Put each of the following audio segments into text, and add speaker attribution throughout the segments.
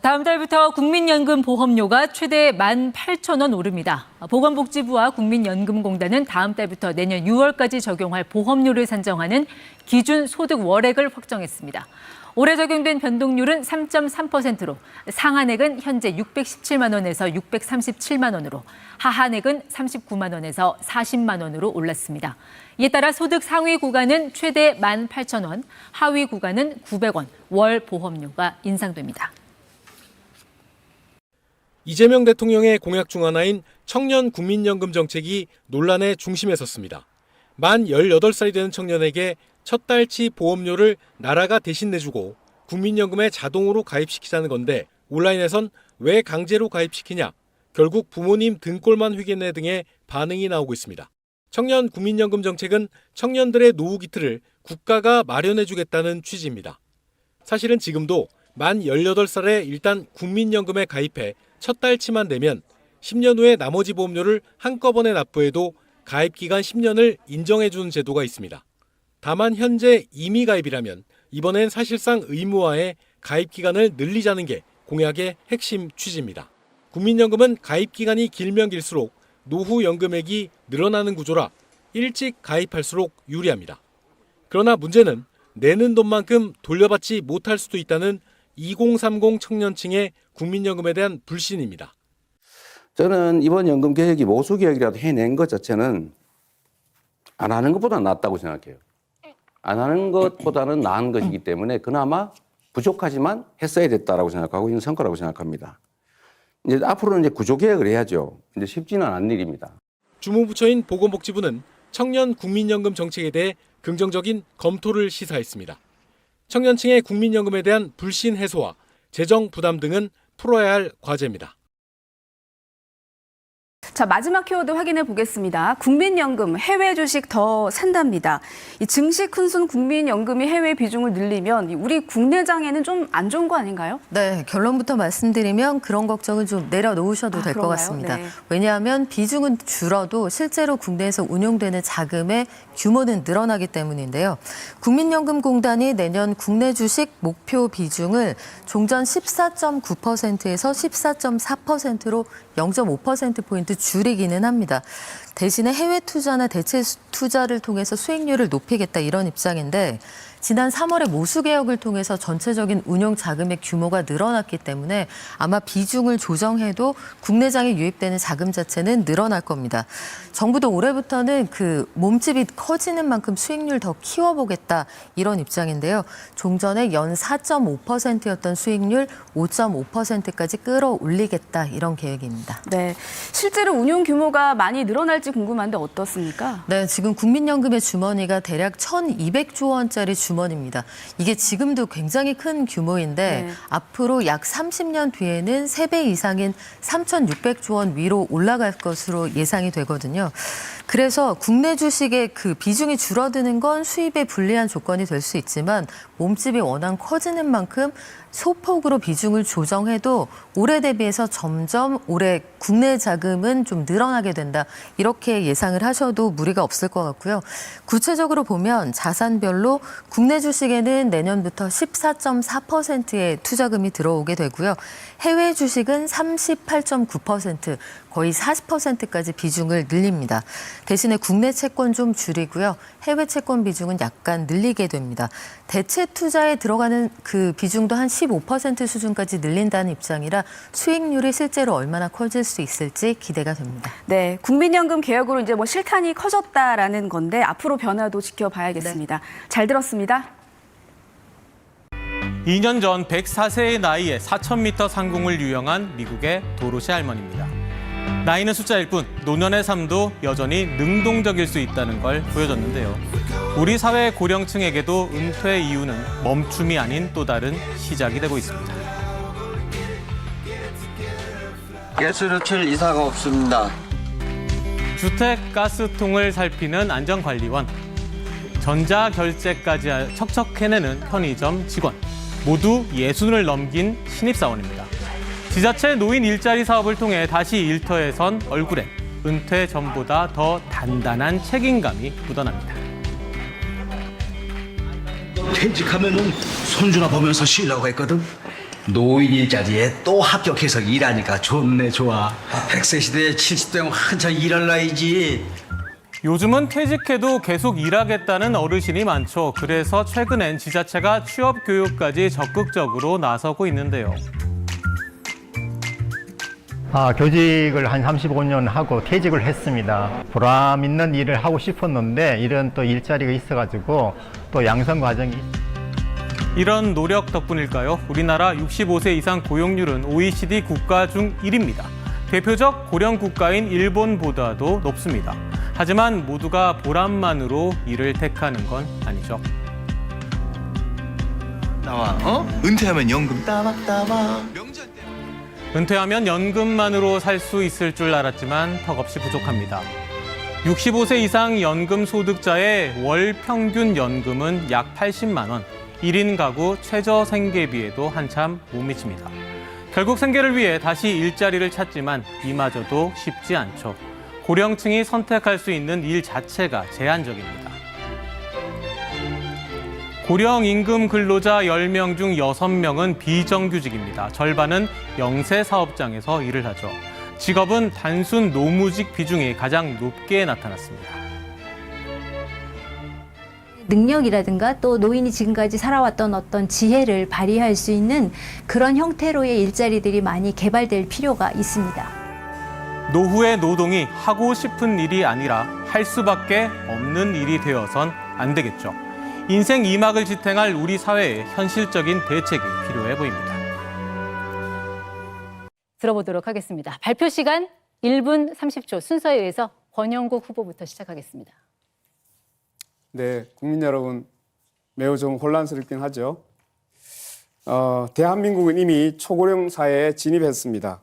Speaker 1: 다음 달부터 국민연금 보험료가 최대 18,000원 오릅니다. 보건복지부와 국민연금공단은 다음 달부터 내년 6월까지 적용할 보험료를 산정하는 기준 소득 월액을 확정했습니다. 올해 적용된 변동률은 3.3%로 상한액은 현재 617만 원에서 637만 원으로 하한액은 39만 원에서 40만 원으로 올랐습니다. 이에 따라 소득 상위 구간은 최대 18,000원, 하위 구간은 900원 월 보험료가 인상됩니다.
Speaker 2: 이재명 대통령의 공약 중 하나인 청년 국민연금 정책이 논란의 중심에 섰습니다. 만 18살이 되는 청년에게 첫 달치 보험료를 나라가 대신 내주고 국민연금에 자동으로 가입시키자는 건데 온라인에선 왜 강제로 가입시키냐, 결국 부모님 등골만 휘겠네 등의 반응이 나오고 있습니다. 청년 국민연금 정책은 청년들의 노후 기틀을 국가가 마련해주겠다는 취지입니다. 사실은 지금도 만 18살에 일단 국민연금에 가입해 첫 달치만 내면 10년 후에 나머지 보험료를 한꺼번에 납부해도 가입 기간 10년을 인정해 주는 제도가 있습니다. 다만 현재 임의 가입이라면 이번엔 사실상 의무화해 가입 기간을 늘리자는 게 공약의 핵심 취지입니다. 국민연금은 가입 기간이 길면 길수록 노후 연금액이 늘어나는 구조라 일찍 가입할수록 유리합니다. 그러나 문제는 내는 돈만큼 돌려받지 못할 수도 있다는 2030 청년층의 국민연금에 대한 불신입니다.
Speaker 3: 저는 이번 연금 개혁이 모수 개혁이라도 해낸 것 자체는 안 하는 것보다 낫다고 생각해요. 안 하는 것보다는 나은 것이기 때문에 그나마 부족하지만 했어야 됐다라고 생각하고 있는 성과라고 생각합니다. 이제 앞으로는 이제 구조 개혁을 해야죠. 근데 쉽지는 않은 일입니다.
Speaker 2: 주무부처인 보건복지부는 청년 국민연금 정책에 대해 긍정적인 검토를 시사했습니다. 청년층의 국민연금에 대한 불신 해소와 재정 부담 등은 풀어야 할 과제입니다.
Speaker 4: 자, 마지막 키워드 확인해 보겠습니다. 국민연금, 해외 주식 더 산답니다. 이 증식 훈순 국민연금이 해외 비중을 늘리면 이 우리 국내장에는 좀 안 좋은 거 아닌가요?
Speaker 5: 네, 결론부터 말씀드리면 그런 걱정은 좀 내려놓으셔도
Speaker 4: 아,
Speaker 5: 될것
Speaker 4: 그런가요?
Speaker 5: 같습니다.
Speaker 4: 네.
Speaker 5: 왜냐하면 비중은 줄어도 실제로 국내에서 운용되는 자금의 규모는 늘어나기 때문인데요. 국민연금공단이 내년 국내 주식 목표 비중을 종전 14.9%에서 14.4%로 0.5%포인트 줄이기는 합니다. 대신에 해외 투자나 대체 투자를 통해서 수익률을 높이겠다 이런 입장인데 지난 3월에 모수 개혁을 통해서 전체적인 운용 자금의 규모가 늘어났기 때문에 아마 비중을 조정해도 국내장에 유입되는 자금 자체는 늘어날 겁니다. 정부도 올해부터는 그 몸집이 커지는 만큼 수익률 더 키워보겠다 이런 입장인데요. 종전에 연 4.5%였던 수익률 5.5%까지 끌어올리겠다 이런 계획입니다.
Speaker 4: 네. 실제로 운용 규모가 많이 늘어날 지 궁금한데 어떻습니까?
Speaker 5: 네, 지금 국민연금의 주머니가 대략 1,200조 원짜리 주머니입니다. 이게 지금도 굉장히 큰 규모인데
Speaker 4: 네.
Speaker 5: 앞으로 약 30년 뒤에는 3배 이상인 3,600조 원 위로 올라갈 것으로 예상이 되거든요. 그래서 국내 주식의 그 비중이 줄어드는 건 수입에 불리한 조건이 될 수 있지만 몸집이 워낙 커지는 만큼 소폭으로 비중을 조정해도 올해 대비해서 점점 올해 국내 자금은 좀 늘어나게 된다. 이렇게 예상을 하셔도 무리가 없을 것 같고요. 구체적으로 보면 자산별로 국내 주식에는 내년부터 14.4%의 투자금이 들어오게 되고요. 해외 주식은 38.9% 거의 40%까지 비중을 늘립니다. 대신에 국내 채권 좀 줄이고요. 해외 채권 비중은 약간 늘리게 됩니다. 대체 투자에 들어가는 그 비중도 한 15% 수준까지 늘린다는 입장이라 수익률이 실제로 얼마나 커질 수 있을지 기대가 됩니다.
Speaker 4: 네. 국민연금 개혁으로 이제 뭐 실탄이 커졌다라는 건데 앞으로 변화도 지켜봐야겠습니다. 잘 들었습니다.
Speaker 6: 2년 전 104세의 나이에 4,000m 상공을 유영한 미국의 도로시 할머니입니다. 나이는 숫자일 뿐 노년의 삶도 여전히 능동적일 수 있다는 걸 보여줬는데요. 우리 사회 고령층에게도 은퇴 이유는 멈춤이 아닌 또 다른 시작이 되고 있습니다.
Speaker 7: 가스를 칠 이사가 없습니다.
Speaker 6: 주택 가스통을 살피는 안전관리원, 전자결제까지 척척해내는 편의점 직원, 모두 예순을 넘긴 신입사원입니다. 지자체 노인 일자리 사업을 통해 다시 일터에 선 얼굴엔 은퇴 전보다 더 단단한 책임감이 묻어납니다.
Speaker 8: 퇴직하면은 손주나 보면서 쉬려고 했거든. 노인 일자리에 또 합격해서 일하니까 좋네 좋아 100세 시대에 70대면 한창 일할 나이지
Speaker 6: 요즘은 퇴직해도 계속 일하겠다는 어르신이 많죠. 그래서 최근엔 지자체가 취업 교육까지 적극적으로 나서고 있는데요.
Speaker 9: 아, 교직을 한 35년 하고 퇴직을 했습니다. 보람 있는 일을 하고 싶었는데 이런 또 일자리가 있어가지고 또 양성 과정이
Speaker 6: 이런 노력 덕분일까요? 우리나라 65세 이상 고용률은 OECD 국가 중 1위입니다. 대표적 고령 국가인 일본보다도 높습니다. 하지만 모두가 보람만으로 일을 택하는 건 아니죠.
Speaker 10: 나와 어? 은퇴하면 연금 따박따박 명절 때
Speaker 6: 은퇴하면 연금만으로 살 수 있을 줄 알았지만 턱없이 부족합니다. 65세 이상 연금 소득자의 월 평균 연금은 약 80만 원. 1인 가구 최저 생계비에도 한참 못 미칩니다. 결국 생계를 위해 다시 일자리를 찾지만 이마저도 쉽지 않죠. 고령층이 선택할 수 있는 일 자체가 제한적입니다. 고령 임금 근로자 10명 중 6명은 비정규직입니다. 절반은 영세 사업장에서 일을 하죠. 직업은 단순 노무직 비중이 가장 높게 나타났습니다.
Speaker 11: 능력이라든가 또 노인이 지금까지 살아왔던 어떤 지혜를 발휘할 수 있는 그런 형태로의 일자리들이 많이 개발될 필요가 있습니다.
Speaker 6: 노후의 노동이 하고 싶은 일이 아니라 할 수밖에 없는 일이 되어선 안 되겠죠. 인생 이막을 지탱할 우리 사회에 현실적인 대책이 필요해 보입니다.
Speaker 1: 들어보도록 하겠습니다. 발표 시간 1분 30초 순서에 의해서 권영국 후보부터 시작하겠습니다.
Speaker 12: 네, 국민 여러분 매우 좀 혼란스럽긴 하죠. 어, 대한민국은 이미 초고령 사회에 진입했습니다.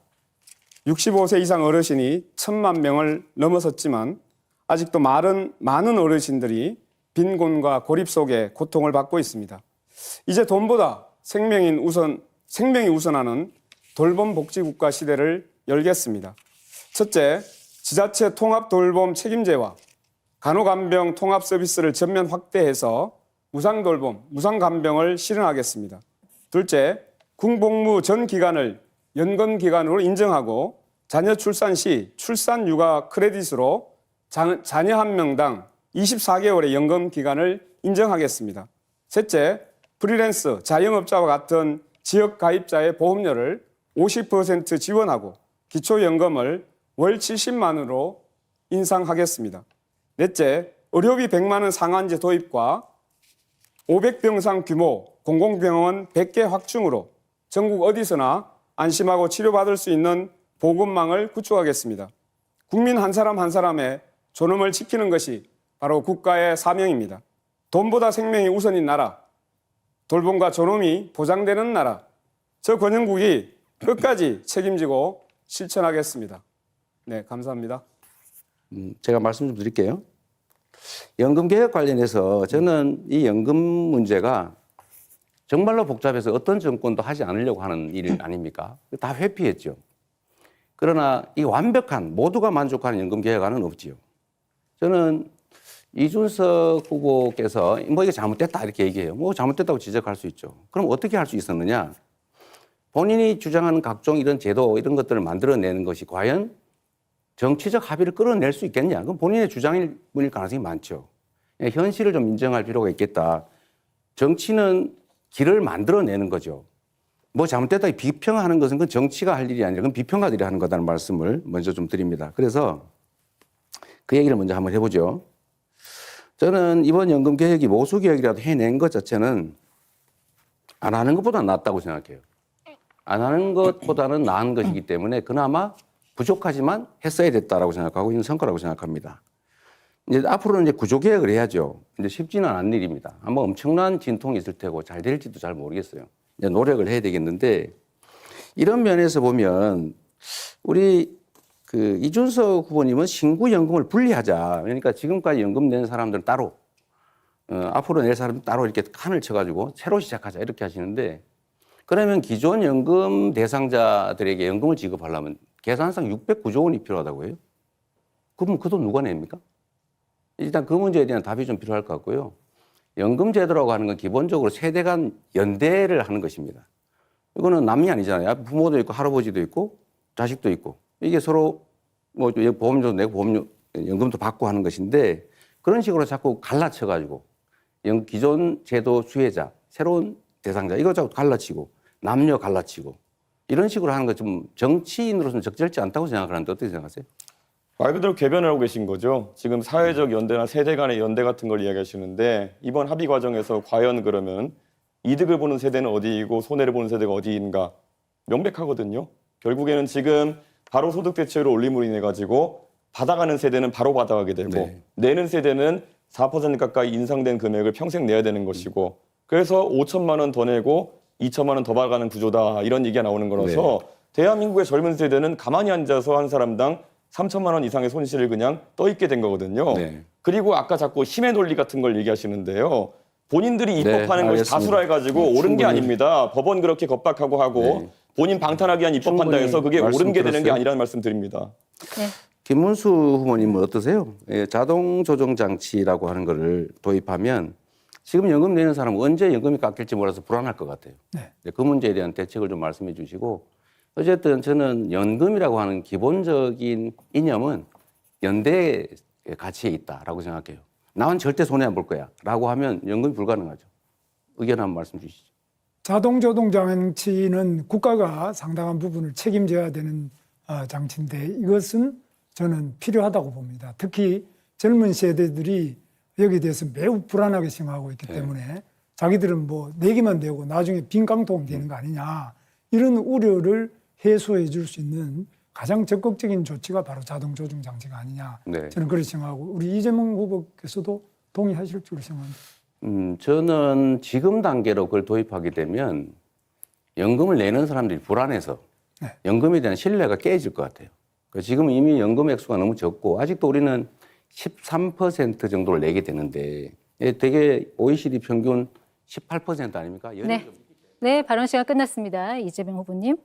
Speaker 12: 65세 이상 어르신이 천만 명을 넘어섰지만 아직도 많은, 많은 어르신들이 빈곤과 고립 속에 고통을 받고 있습니다. 이제 돈보다 생명인 우선, 생명이 우선하는 돌봄 복지국가 시대를 열겠습니다. 첫째, 지자체 통합 돌봄 책임제와 간호간병 통합 서비스를 전면 확대해서 무상돌봄, 무상간병을 실현하겠습니다. 둘째, 군복무 전 기간을 연금 기간으로 인정하고 자녀 출산 시 출산 육아 크레딧으로 자, 자녀 한 명당 24개월의 연금 기간을 인정하겠습니다. 셋째, 프리랜서, 자영업자와 같은 지역 가입자의 보험료를 50% 지원하고 기초연금을 월 70만 원으로 인상하겠습니다. 넷째, 의료비 100만 원 상한제 도입과 500병상 규모 공공병원 100개 확충으로 전국 어디서나 안심하고 치료받을 수 있는 보건망을 구축하겠습니다. 국민 한 사람 한 사람의 존엄을 지키는 것이 바로 국가의 사명입니다. 돈보다 생명이 우선인 나라, 돌봄과 존엄이 보장되는 나라, 저 권영국이 끝까지 책임지고 실천하겠습니다. 네, 감사합니다.
Speaker 3: 음, 제가 말씀 좀 드릴게요. 연금 개혁 관련해서 저는 이 연금 문제가 정말로 복잡해서 어떤 정권도 하지 않으려고 하는 일 아닙니까? 다 회피했죠. 그러나 이 완벽한 모두가 만족하는 연금 개혁안은 없지요. 저는 이준석 후보께서 뭐 이게 잘못됐다 이렇게 얘기해요. 뭐 잘못됐다고 지적할 수 있죠. 그럼 어떻게 할 수 있었느냐? 본인이 주장하는 각종 이런 제도 이런 것들을 만들어내는 것이 과연 정치적 합의를 끌어낼 수 있겠냐? 그건 본인의 주장일 가능성이 많죠. 예, 현실을 좀 인정할 필요가 있겠다. 정치는 길을 만들어내는 거죠. 뭐 잘못됐다 비평하는 것은 그건 정치가 할 일이 아니라 그건 비평가들이 하는 거다는 말씀을 먼저 좀 드립니다. 그래서 그 얘기를 먼저 한번 해보죠. 저는 이번 연금 개혁이 모수 개혁이라도 해낸 것 자체는 안 하는 것보다 낫다고 생각해요. 안 하는 것보다는 나은 것이기 때문에 그나마 부족하지만 했어야 됐다라고 생각하고 있는 성과라고 생각합니다. 이제 앞으로는 이제 구조 개혁을 해야죠. 이제 쉽지는 않은 일입니다. 아마 엄청난 진통이 있을 테고 잘 될지도 잘 모르겠어요. 이제 노력을 해야 되겠는데 이런 면에서 보면 우리 그 이준석 후보님은 신구 연금을 분리하자. 그러니까 지금까지 연금 낸 사람들은 따로 어, 앞으로 낼 사람은 따로 이렇게 칸을 쳐가지고 새로 시작하자 이렇게 하시는데 그러면 기존 연금 대상자들에게 연금을 지급하려면 계산상 609조 원이 필요하다고 해요. 그럼 그돈 누가 냅니까? 일단 그 문제에 대한 답이 좀 필요할 것 같고요. 연금 제도라고 하는 건 기본적으로 세대 간 연대를 하는 것입니다. 이거는 남이 아니잖아요. 부모도 있고 할아버지도 있고 자식도 있고 이게 서로 뭐 보험료도 내고 보험료 연금도 받고 하는 것인데 그런 식으로 자꾸 갈라쳐 가지고 기존 제도 수혜자 새로운 대상자 이거 자꾸 갈라치고 남녀 갈라치고 이런 식으로 하는 거 좀 정치인으로서는 적절치 않다고 생각하는데 어떻게 생각하세요?
Speaker 13: 말 그대로 개변을 하고 계신 거죠. 지금 사회적 연대나 세대 간의 연대 같은 걸 이야기하시는데 이번 합의 과정에서 과연 그러면 이득을 보는 세대는 어디이고 손해를 보는 세대가 어디인가 명백하거든요. 결국에는 지금 바로 소득 대체율을 올림으로 인해 가지고 받아가는 세대는 바로 받아가게 되고
Speaker 3: 네.
Speaker 13: 내는 세대는 4% 가까이 인상된 금액을 평생 내야 되는 것이고 그래서 5천만 원 더 내고 2천만 원 더 받아가는 구조다 이런 얘기가 나오는 거라서 대한민국의 젊은 세대는 가만히 앉아서 한 사람당 3천만 원 이상의 손실을 그냥 떠 있게 된 거거든요.
Speaker 3: 네.
Speaker 13: 그리고 아까 자꾸 힘의 논리 같은 걸 얘기하시는데요. 본인들이
Speaker 3: 네,
Speaker 13: 입법하는 것이
Speaker 3: 알겠습니다.
Speaker 13: 다수라 해가지고
Speaker 3: 네,
Speaker 13: 옳은 게. 아닙니다. 법원 그렇게 겁박하고 하고
Speaker 3: 네.
Speaker 13: 본인 방탄하기 위한 입법한다 해서 그게 옳은 게 되는 게
Speaker 3: 들었어요.
Speaker 13: 아니라는 말씀 드립니다.
Speaker 3: 김문수 후보님은 어떠세요? 예, 자동 조정 장치라고 하는 거를 도입하면 지금 연금 내는 사람은 언제 연금이 깎일지 몰라서 불안할 것 같아요.
Speaker 12: 네.
Speaker 3: 네, 그 문제에 대한 대책을 좀 말씀해 주시고 어쨌든 저는 연금이라고 하는 기본적인 이념은 연대의 가치에 있다라고 생각해요. 나는 절대 손해 안 볼 거야라고 하면 연금이 불가능하죠. 의견 한번 말씀 주시죠.
Speaker 14: 자동 조동 장치는 국가가 상당한 부분을 책임져야 되는 어, 장치인데 이것은 저는 필요하다고 봅니다. 특히 젊은 세대들이 여기에 대해서 매우 불안하게 생각하고 있기 때문에 자기들은 뭐 내기만 되고 나중에 빈 깡통 되는 거 아니냐 이런 우려를 해소해 줄 수 있는 가장 적극적인 조치가 바로 자동 조정 장치가 아니냐
Speaker 3: 네.
Speaker 14: 저는 그렇게 생각하고 우리 이재명 후보께서도 동의하실 줄 생각합니다.
Speaker 3: 음, 저는 지금 단계로 그걸 도입하게 되면 연금을 내는 사람들이 불안해서
Speaker 14: 네.
Speaker 3: 연금에 대한 신뢰가 깨질 것 같아요. 그 지금 이미 연금 액수가 너무 적고 아직도 우리는 13% 정도를 내게 되는데 예, 되게 OECD 평균 18% 아닙니까?
Speaker 1: 네.
Speaker 3: 좀
Speaker 1: 네, 발언 시간 끝났습니다. 이재명 후보님.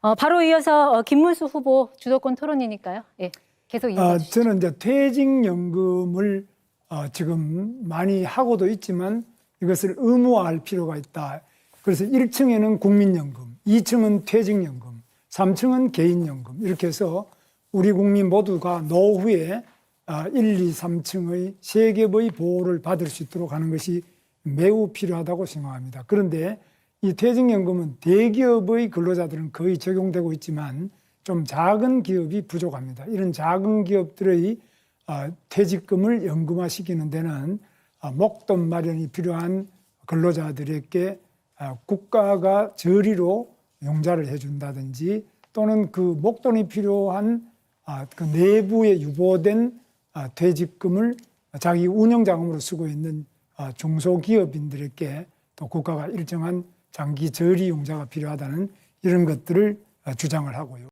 Speaker 1: 어, 바로 이어서 어, 김문수 후보 주도권 토론이니까요. 예, 계속 이어가
Speaker 14: 아,
Speaker 1: 주시죠.
Speaker 14: 저는 이제 퇴직연금을 어, 지금 많이 하고도 있지만 이것을 의무화할 필요가 있다. 그래서 1층에는 국민연금, 2층은 퇴직연금, 3층은 개인연금 이렇게 해서 우리 국민 모두가 노후에 아, 1, 2, 3층의 세 겹의 보호를 받을 수 있도록 하는 것이 매우 필요하다고 생각합니다. 그런데 이 퇴직연금은 대기업의 근로자들은 거의 적용되고 있지만 좀 작은 기업이 부족합니다. 이런 작은 기업들의 아, 퇴직금을 연금화시키는 데는 아, 목돈 마련이 필요한 근로자들에게 아, 국가가 저리로 용자를 해준다든지 또는 그 목돈이 필요한 아, 그 내부에 유보된 아, 퇴직금을 자기 운영자금으로 쓰고 있는 아, 중소기업인들에게 또 국가가 일정한 장기 저리 용자가 필요하다는 이런 것들을 아, 주장을 하고요.